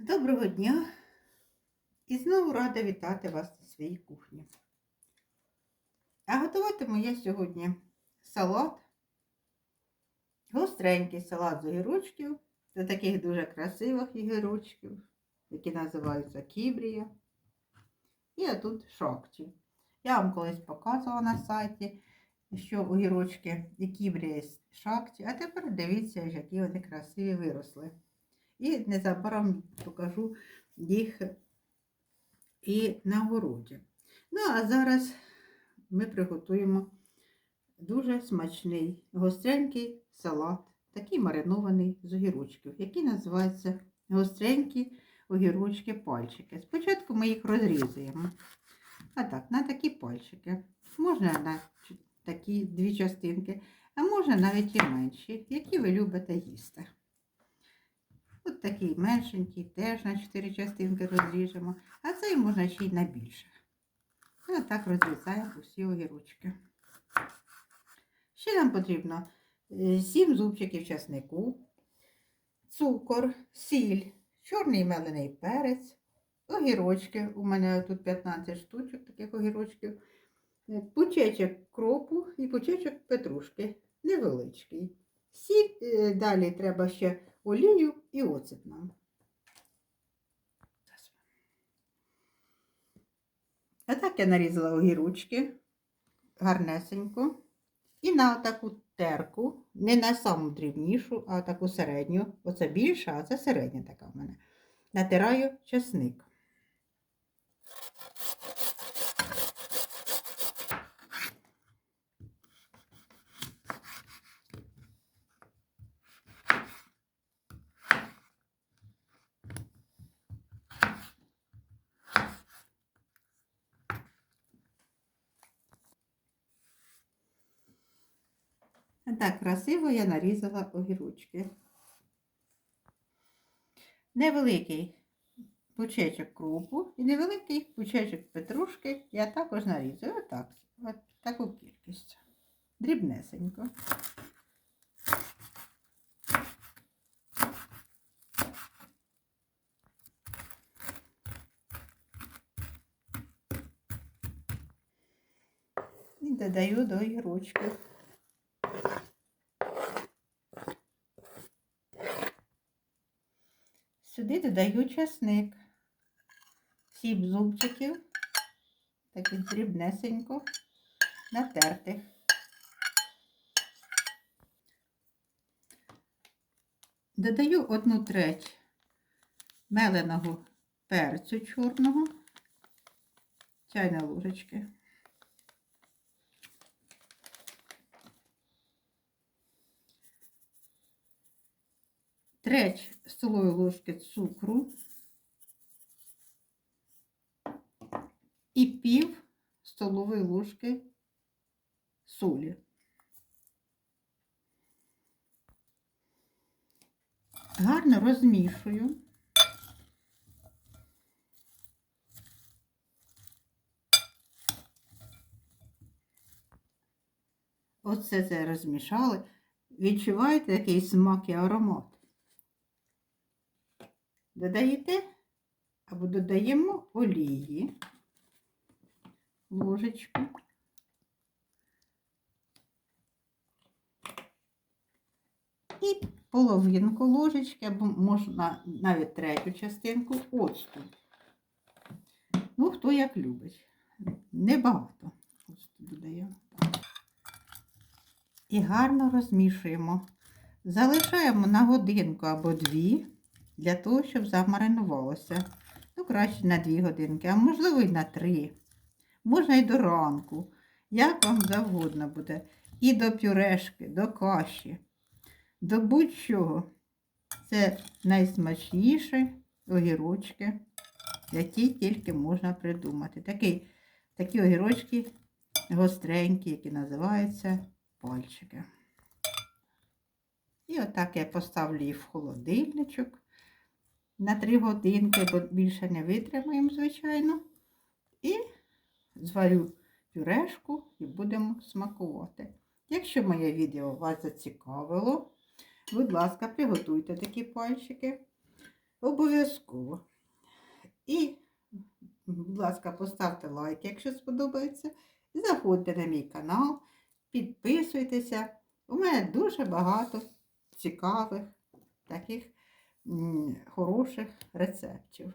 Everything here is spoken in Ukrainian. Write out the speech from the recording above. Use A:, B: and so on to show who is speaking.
A: Доброго дня! І знову рада вітати вас на своїй кухні. А готуватиму я сьогодні салат, гостренький салат з огірочків, з таких дуже красивих огірочків, які називаються кібрія. І отут шокчі. Я вам колись показувала на сайті, що огірочки і кібрія з шакті, а тепер дивіться, які вони красиві виросли. І незабаром покажу їх і на городі. Ну, а зараз ми приготуємо дуже смачний гостренький салат, такий маринований з огірочків, який називається гостренькі огірочки пальчики. Спочатку ми їх розрізуємо. А так, на такі пальчики. Можна на такі дві частинки, а можна навіть і менші, які ви любите їсти. От такий меншенький, теж на 4 частинки розріжемо, а цей можна ще й на більше. І отак розрізаємо усі огірочки. Ще нам потрібно 7 зубчиків часнику, цукор, сіль, чорний мелений перець, огірочки. У мене тут 15 штучок таких огірочків, е, пучечок кропу і пучечок петрушки, невеличкий. Сіль, е, далі треба ще олію і оцет нам. А так я нарізала огірочки гарнесенько. І на таку терку, не на саму дрібнішу, а таку середню. Оце більша, а це середня така в мене. Натираю чесник. Так красиво я нарізала огірочки. Невеликий пучечок крупу і невеликий пучечок петрушки я також нарізаю. Отак, от таку кількість. Дрібнесенько. І додаю до огірочків. Сюди додаю часник, сім зубчиків, таких дрібнесенько, натертих. Додаю одну треть меленого перцю чорного, чайної ложечки. Треть столової ложки цукру і пів столової ложки солі. Гарно розмішую. Оце це розмішали. Відчуваєте який смак і аромат? Додаєте або додаємо олії, ложечку. І половинку ложечки, або можна навіть третю частинку оцту. Ну, хто як любить. Небагато оцту додаємо. І гарно розмішуємо. Залишаємо на годинку або дві для того, щоб замаринувалося. Ну, краще на 2 годинки, а можливо і на 3. Можна і до ранку. Як вам завгодно буде. І до пюрешки, до каші, до будь-чого. Це найсмачніші огірочки, які тільки можна придумати. Такі, такі огірочки гостренькі, які називаються пальчики. І отак я поставлю їх в холодильничок на 3 годинки, бо більше не витримаємо, звичайно. І зварю пюрешку і будемо смакувати. Якщо моє відео вас зацікавило, будь ласка, приготуйте такі пальчики. Обов'язково. І, будь ласка, поставте лайк, якщо сподобається. Заходьте на мій канал, підписуйтеся. У мене дуже багато цікавих, таких хороших рецептів.